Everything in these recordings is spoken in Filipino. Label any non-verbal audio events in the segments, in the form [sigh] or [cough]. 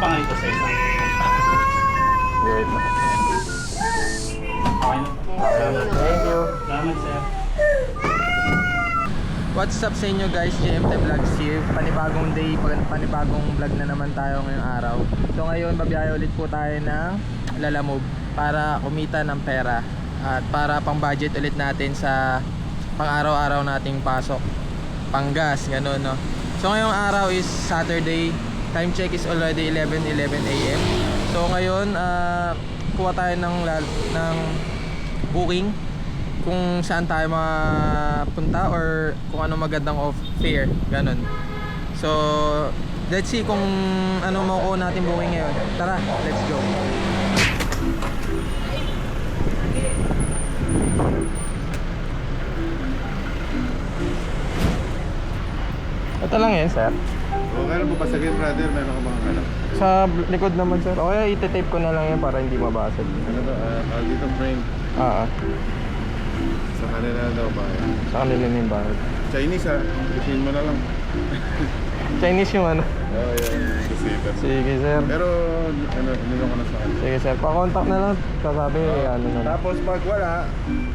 pa sa isa. Wait na. Thank you. Salamat, sir. What's up sa inyo guys? GMT Vlogs here. Panibagong day, pan- panibagong vlog na naman tayo ngayong araw. So ngayon, babiyahe ulit po tayo ng Lalamove para kumita ng pera at para pang budget ulit natin sa pang araw-araw nating pasok. Panggas, ganun no. So ngayong araw is Saturday. Time check is already 11:11 AM. So ngayon, ah, kuha tayo ng ng booking kung saan tayo mapunta or kung ano magandang off fare ganun. So let's see kung ano makukuha natin booking ngayon. Tara let's go. Ito lang yan sir O meron po pasagin brother, meron ka mga ano? sa likod naman sir o kaya ite-tape ko na lang yan para hindi mabasag Ano to? Uh, dito frame. ah ah. Sa kanila daw ba? sa kanila na yung bahid Chinese ha. Gustuin mo na lang. [laughs] Chinese yung ano oh, yan. Receiver. sige sir Pero ano, nilong ko na sa kanila. Sige sir, pa-contact na lang. Kasabi, ano na. lang. Tapos pag wala,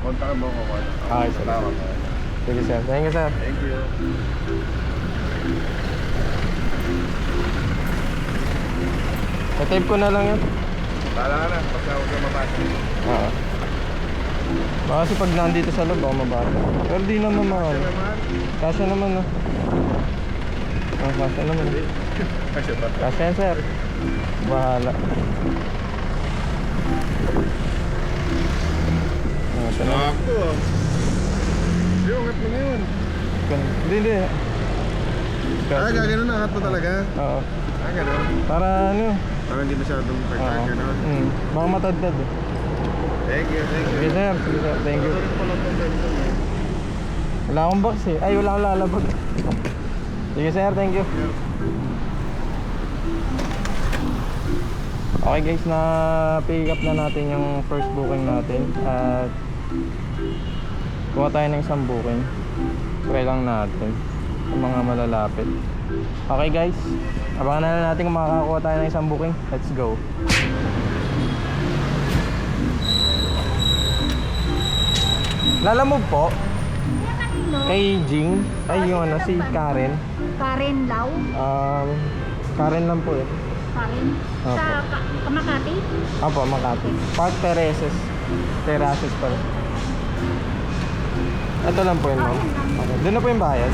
kontak mo ko. Okay, sir. Ka. Sige sir, thank you sir. Thank you. I-tape ko na lang yun. Bahala ka na, basta huwag ka mabasa. Oo. Baka kasi pag nandito sa loob, baka mabasa. Pero di naman mga Kasi naman. Kasya naman, no? Oh, kasya naman. Kasi ba? Kasya yan, sir. Bahala. Oh, ito na. Ako ah. Hindi, ungat mo na yun. Hindi, hindi. Ah, gagano na, angat mo talaga. Oo. Ah, gano'n. Para ano? Parang hindi masyadong Oo. tagtag, gano'n. Mm. Baka matadtad. eh. Thank you, thank you. Sige sir, sige sir. Thank you. Ito pala itong ganito, eh. Wala akong box eh. Ay, wala akong lalabag. Sige sir, thank you. Okay guys, na pick up na natin yung first booking natin at kuha tayo ng isang booking. Try lang natin sa mga malalapit. Okay guys, abangan na lang natin kung makakakuha tayo ng isang booking. Let's go. Lalamove po kay Jing. Ay, yung ano, si Karen. Karen Lau. Um, Karen lang po eh. Karen. Sa Opo. Ka- Kamakati. Apo, Makati. Park Terraces. Terraces pala. Ito lang po yun, ma'am. Okay. Doon na po yung bayad.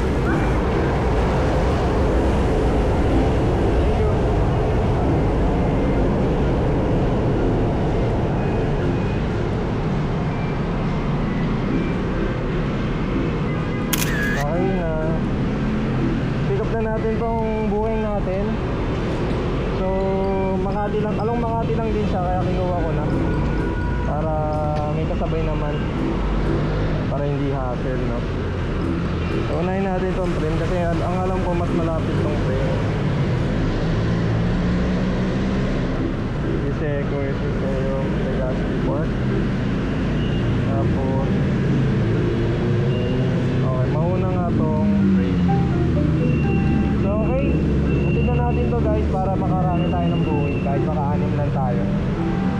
Okay na. Pick up na natin tong booking natin. So, Makati lang, din siya kaya kinuha ko na. Para may kasabay naman. Para hindi hassle, no? So, unahin natin itong train kasi ang alam ko mas malapit tong train. Iseco, ito yung Legazpi Port. Tapos, okay, mauna nga tong to guys para makarami tayo ng buhay kahit maka-anim lang tayo.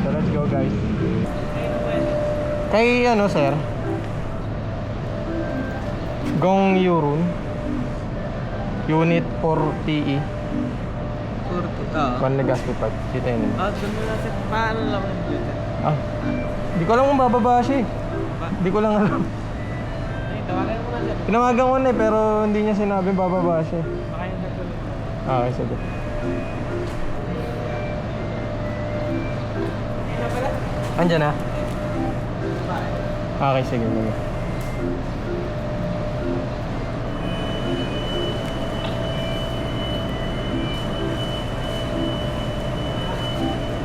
So, let's go guys. Kay ano, sir? Gong Yurun. Unit 4TE. Turto. Oo. One Legazpi Park. Dito yun. Ah, doon mo lang sa paano lang yung Bluetooth. Ah. Di ko alam kung bababa siya eh. Di ko lang alam. Na. Tinawagan ko na eh, pero hindi niya sinabing bababa siya. eh. Baka yung. Ah, okay, sige. Andiyan na? Okay, sige, sige.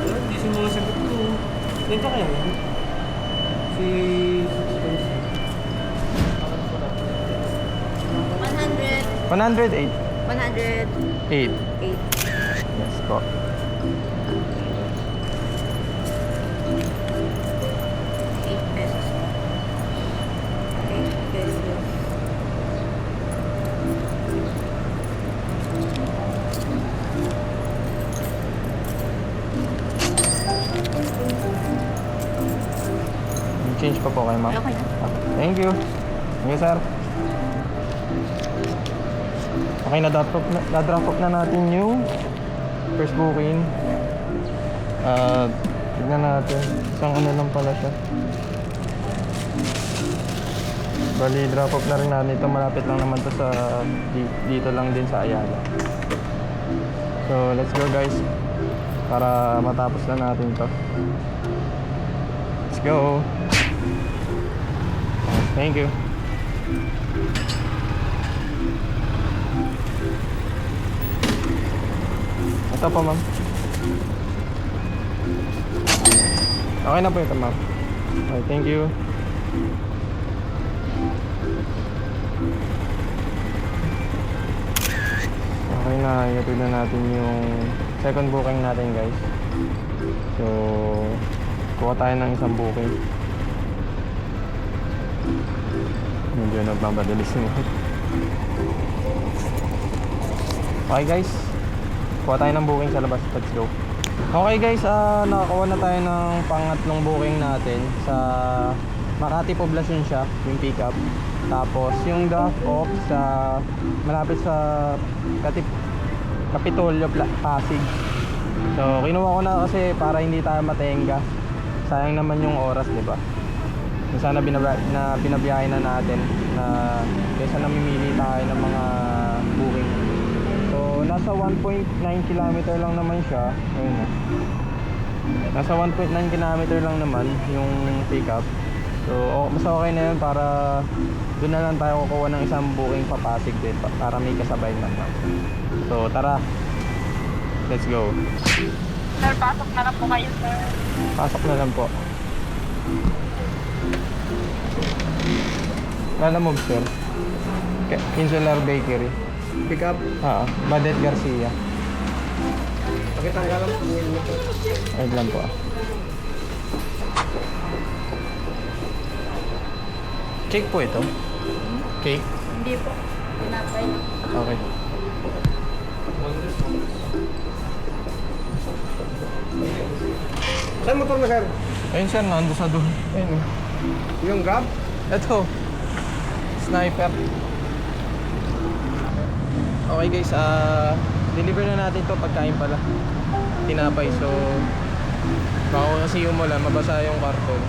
Hindi sumasagot ko. Nandiyan kaya mo? Si... 100. 108. 108. 8. Po kayo, ma'am. Okay. Thank you. Thank you, sir. Okay, na-drop na, na-drop na natin yung first booking. Ah, tignan natin. Isang ano lang pala siya. Bali, drop off na rin natin ito. Malapit lang naman to sa di- dito lang din sa Ayala. So, let's go guys. Para matapos na natin to. Let's go. Thank you. Ito po, ma'am. Okay na po ito, ma'am. Okay, thank you. Okay na, iatid na natin yung second booking natin, guys. So, kuha tayo ng isang booking. Medyo nagmamadalis mo. Okay guys, kuha tayo ng booking sa labas. Let's go. Okay guys, ah nakakuha na tayo ng pangatlong booking natin sa Makati Poblacion siya, yung pickup. Tapos yung drop off sa malapit sa Katip Kapitolyo Pasig. So kinuha ko na kasi para hindi tayo matenga. Sayang naman yung oras, 'di ba? Yung sana binaba, na binabiyahe na natin na kaysa namimili tayo ng mga booking. So nasa 1.9 kilometer lang naman siya. Ayun na. Nasa 1.9 kilometer lang naman yung pickup. So o- mas okay na yun para doon na lang tayo kukuha ng isang booking papasig din pa- para may kasabay naman. So tara. Let's go. Sir, pasok na lang po kayo, sir. Pasok na lang po. Lalamog sir. Ke- Insular Bakery. Pick up. Ah, Badet Garcia. Pakitanggalan mo. Wait lang po. ah. Cake po ito? Cake? Hindi po. Pinapay. Okay. Saan motor na, sir? Ayun sir, nando sa doon. Ayun. Yung grab? Ito. Sniper. Okay guys, ah deliver na natin to pagkain pala. Tinapay. So baka kasi umulan, mabasa yung karton.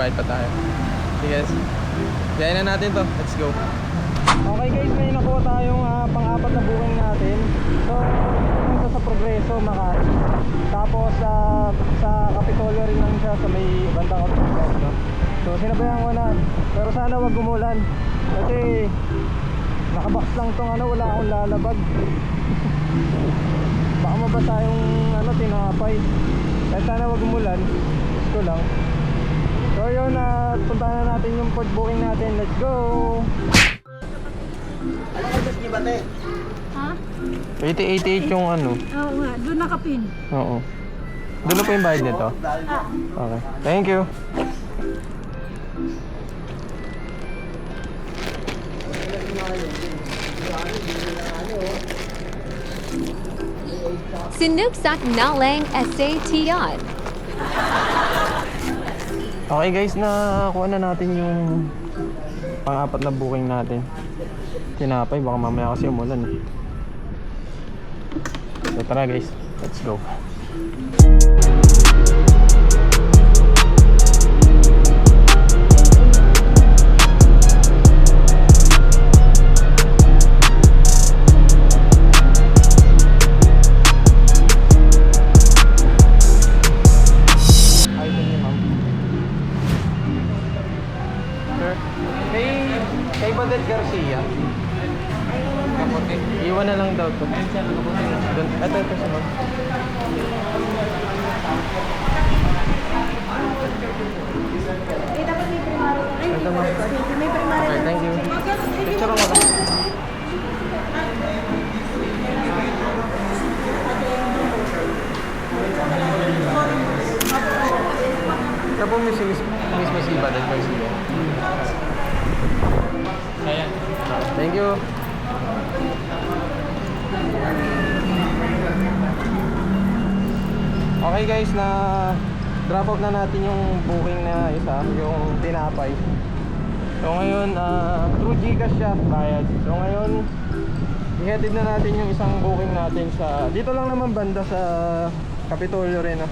Bayad pa tayo. Guys. Biyahin na natin to. Let's go. Okay guys, may nakuha tayong ah, pang-apat na booking natin. So, ito sa Progreso, Makati. Tapos sa sa Kapitolyo rin lang siya sa may bandang Ortigas, no? So, sinabayan ko na. Pero sana wag umulan. Kasi nakabox lang tong ano, wala akong lalabag. [laughs] Baka mabasa yung ano, tinapay. Kaya sana wag umulan. Gusto lang. So yun, uh, punta na natin yung port booking natin. Let's go! Ha? 8088 yung ano. Oo nga, doon nakapin. Oo. Doon na po yung bayad nito? Okay. Thank you. Sinupsak Nalang SATR. Okay guys, nakuha na natin yung pang-apat na booking natin. Tinapay, baka mamaya kasi umulan. eh. So tara guys, let's go. Badet Garcia. Kapote. Iwan na lang daw to. Doon, ito, ito siya ma'am. Eh, dapat may primary. Ay, Ito ma'am. may primary. Okay, thank you. Picture ako ba? Ito po mismo, mismo si Badet Garcia. Thank you. Okay guys na drop off na natin yung booking na isa, yung tinapay. So ngayon, ah, through Gcash siya bayad. So ngayon, ihatid na natin yung isang booking natin sa dito lang naman banda sa Kapitolyo rin, no?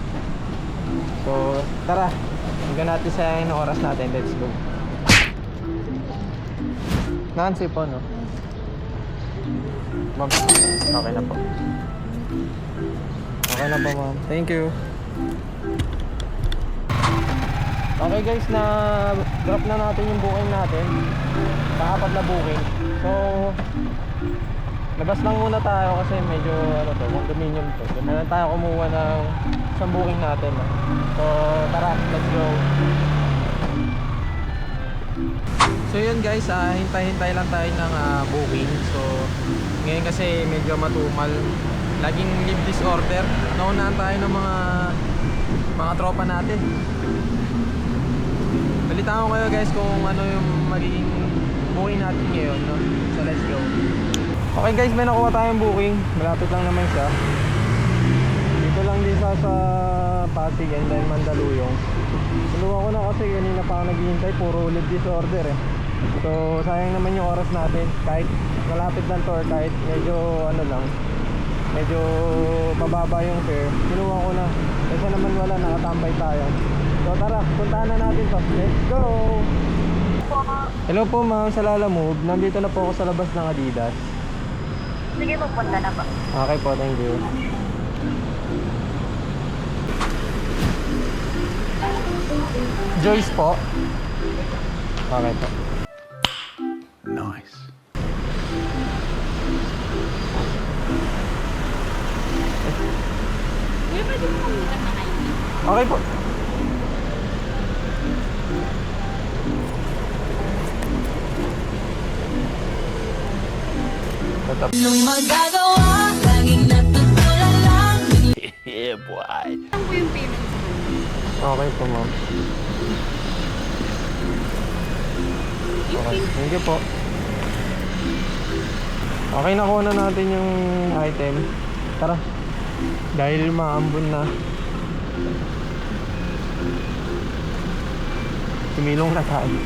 So, tara. Hanggang natin sa yung oras natin. Let's go. Nancy po, no? Ma'am, okay na po. Okay na po, ma'am. Thank you. Okay guys, na drop na natin yung booking natin. Pang-apat na booking. So, labas lang muna tayo kasi medyo ano to, condominium to. So, lang tayo kumuha ng isang booking natin. So, tara, let's go. So yun guys, ah, hintay-hintay lang tayo ng ah, booking. So ngayon kasi medyo matumal. Laging leave disorder. Naunahan tayo ng mga mga tropa natin. Balitaan ko kayo guys kung ano yung magiging booking natin ngayon. No? So let's go. Okay guys, may nakuha tayong booking. Malapit lang naman siya. Dito lang din sa, sa Pasig and then Mandaluyong. Kinuha ko na kasi kanina pa ako naghihintay, puro leave disorder eh. So sayang naman yung oras natin. Kahit malapit lang to or kahit medyo ano lang medyo mababa yung fare kinuha ko na. Kasi naman wala nakatambay tayo. So tara puntahan na natin to. Let's go! Hello po ma'am sa Lala Move. Nandito na po ako sa labas ng Adidas. Sige, pupunta na ba? okay po thank you. Joyce po? Okay po Tatap. Anong magagawa? Laging natutulala lang Okay po, ma'am. Okay, thank you po. Okay, nakuha na natin yung item. Tara. Dahil maambon na. Tumilong na tayo.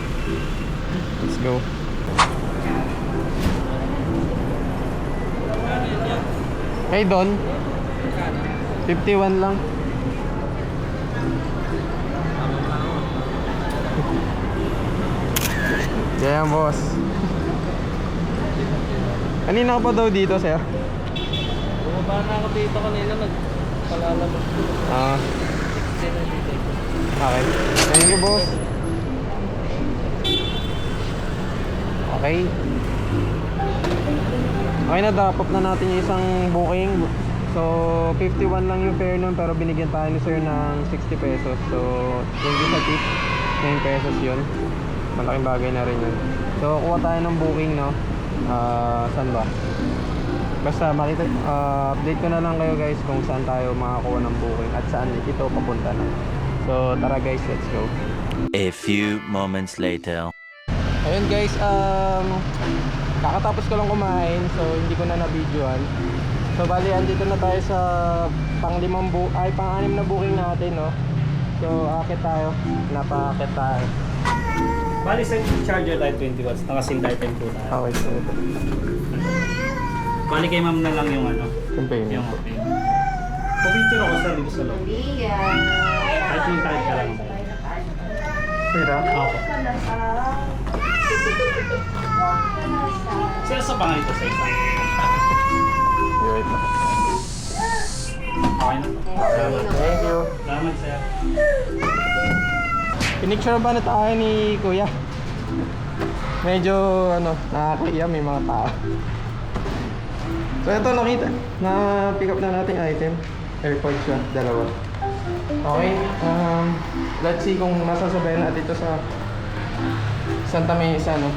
Let's go. Hey Don. 51 lang. Kaya boss. Kanina ka pa daw dito, sir? Bumaba na ako dito kanina, nagpalalabas. Ah, Sino dito? okay. Thank you, boss. Okay. Okay na, drop na natin yung isang booking. So, 51 lang yung fare nun pero binigyan tayo ni sir ng 60 pesos. So, thank you sa tip. 9 pesos yun. Malaking bagay na rin yun. So, kuha tayo ng booking, no? Ah, saan ba? Basta makita, ah, update ko na lang kayo guys kung saan tayo makakuha ng booking at saan ito papunta na. So, tara guys, let's go. A few moments later. Ayun guys, um, kakatapos ko lang kumain so hindi ko na na-videoan. So bali, andito na tayo sa panglimang bu ay pang-anim na booking natin, no? So akit tayo, napakit tayo. Bali sa charger tayo 20 watts, naka-SIM tayo 10 po tayo. Okay, so ito. Bali kay ma'am na lang yung ano, Yung payment yung okay. Pupicture ako sa dito sa loob. Kahit yung tag ka lang. Sira? Ako. Sila sa pangalito sa isa. Wait na. Okay na. Thank you. Salamat sir. Pinicture ba na tayo ni Kuya? Medyo ano, nakakaiya may mga tao. So ito nakita, na pick up na nating item. Airpods siya, dalawa. Okay, um, let's see kung masasabayan natin ito sa Santa Mesa, no?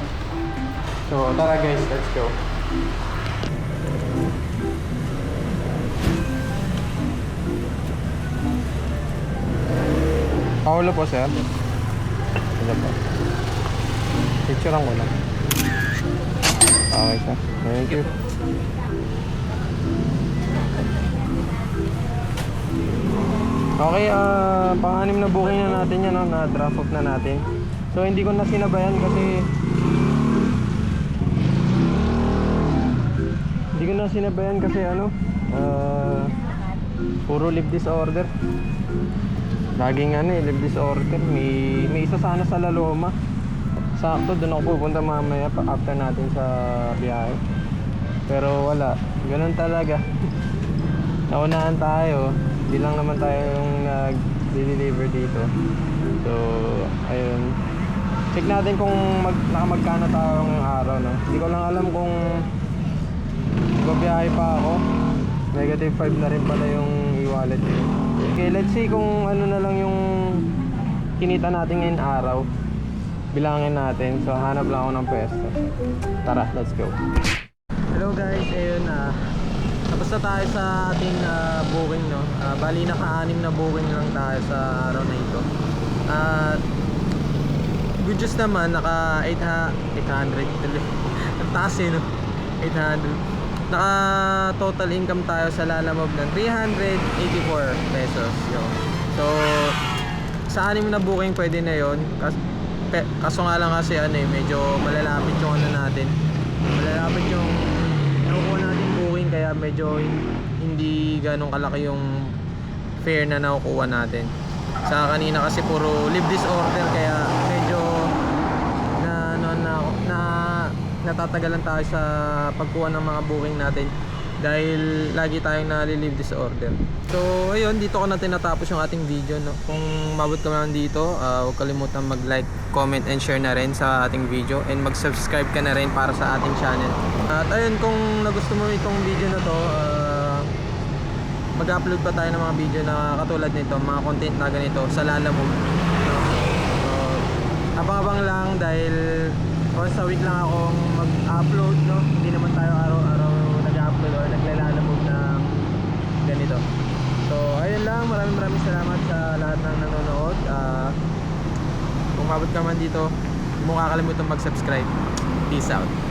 So tara guys, let's go. Paulo po, sir. Ito po. Picture ko lang. Okay, sir. Thank you. Okay, ah pang-anim na booking na natin yan, no? na draft off na natin. So hindi ko na sinabayan kasi hindi ko na sinabayan kasi ano, ah puro leave disorder. Laging ano eh, leave disorder. May, may isa sana sa Laloma. Sakto, doon ako pupunta mamaya after natin sa biyahe. Pero wala, ganun talaga. [laughs] Naunahan tayo, hindi lang naman tayo yung nag-deliver dito. So, ayun. Check natin kung mag, nakamagkano tayo ngayong araw, no? Hindi ko lang alam kung babiyahe pa ako. Negative 5 na rin pala yung e-wallet. Okay, let's see kung ano na lang yung kinita natin ngayong araw. Bilangin natin. So, hanap lang ako ng pwesto. Tara, let's go. Hello guys, ayun na. tapos na tayo sa ating ah, booking, no? Ah, bali, naka-anim na booking lang tayo sa araw na ito. At good news naman, naka 8 ha, 800 tuloy. Ang taas eh, no? 800. Naka total income tayo sa Lalamove ng 384 pesos. Yun. So, sa anim na booking pwede na yon Kas, pe, kaso nga lang kasi ano eh, medyo malalapit yung ano natin. Malalapit yung nakukuha natin booking kaya medyo hin- hindi ganong kalaki yung fare na nakukuha natin. Sa kanina kasi puro leave disorder kaya medyo na ano na na natatagalan tayo sa pagkuha ng mga booking natin dahil lagi tayong nalilive disorder. So ayun, dito ko na tinatapos yung ating video no. Kung mabot ka man dito, ah, huwag kalimutan mag-like, comment and share na rin sa ating video and mag-subscribe ka na rin para sa ating channel. At ayun, kung nagusto mo itong video na to, ah, mag-upload pa tayo ng mga video na katulad nito, mga content na ganito sa Lalamove. So, abang-abang lang dahil once a week lang akong mag-upload, no? Hindi naman tayo araw-araw nag-upload or naglalamove ng ganito. So, ayun lang. Maraming maraming salamat sa lahat ng nanonood. Ah, kung mabot ka man dito, huwag mo kakalimutan mag-subscribe. Peace out.